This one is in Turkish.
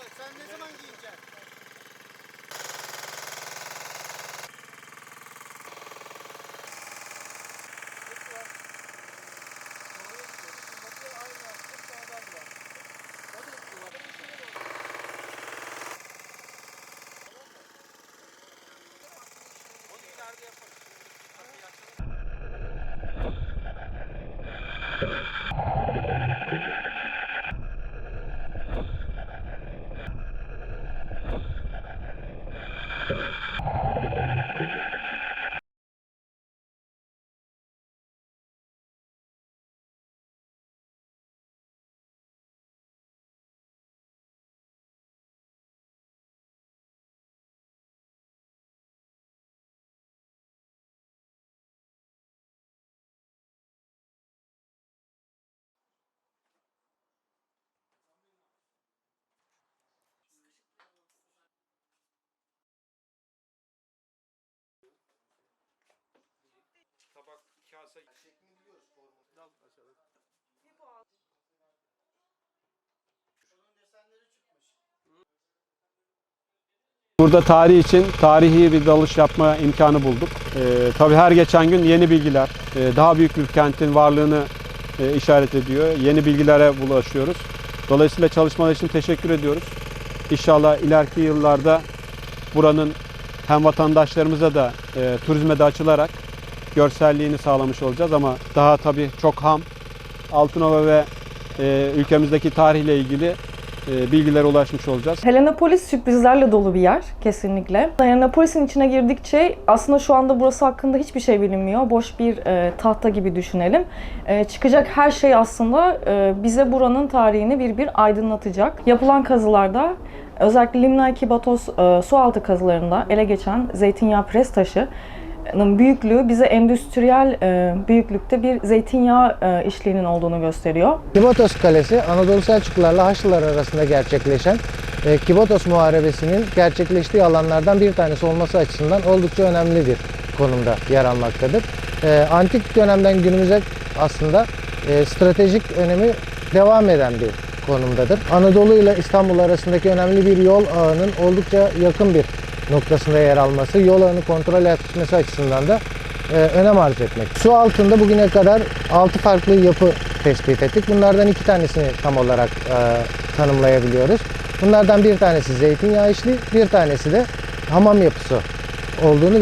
Sen ne zaman giyeceksin? tabak, you kase. Şeklini biliyoruz formu. Dal aşağıda. Şunun desenleri çıkmış. Burada tarih için tarihi bir dalış yapma imkanı bulduk. Ee, tabii her geçen gün yeni bilgiler, e, daha büyük bir kentin varlığını e, işaret ediyor. Yeni bilgilere bulaşıyoruz. Dolayısıyla çalışmalar için teşekkür ediyoruz. İnşallah ileriki yıllarda buranın hem vatandaşlarımıza da e, turizme de açılarak görselliğini sağlamış olacağız ama daha tabii çok ham Altınova ve e, ülkemizdeki tarihle ilgili e, bilgilere ulaşmış olacağız. Helenopolis sürprizlerle dolu bir yer kesinlikle. Helenopolis'in içine girdikçe aslında şu anda burası hakkında hiçbir şey bilinmiyor. Boş bir e, tahta gibi düşünelim. E, çıkacak her şey aslında e, bize buranın tarihini bir bir aydınlatacak. Yapılan kazılarda özellikle Limnay Kibatos e, sualtı kazılarında ele geçen zeytinyağı pres taşı büyüklüğü bize endüstriyel e, büyüklükte bir zeytinyağı e, işliğinin olduğunu gösteriyor. Kibotos Kalesi Anadolu Selçuklularla Haçlılar arasında gerçekleşen e, Kibotos Muharebesi'nin gerçekleştiği alanlardan bir tanesi olması açısından oldukça önemli bir konumda yer almaktadır. E, antik dönemden günümüze aslında e, stratejik önemi devam eden bir konumdadır. Anadolu ile İstanbul arasındaki önemli bir yol ağının oldukça yakın bir noktasında yer alması, yol kontrol etmesi açısından da e, önem arz etmek. Su altında bugüne kadar 6 farklı yapı tespit ettik. Bunlardan iki tanesini tam olarak e, tanımlayabiliyoruz. Bunlardan bir tanesi zeytinyağı işli, bir tanesi de hamam yapısı olduğunu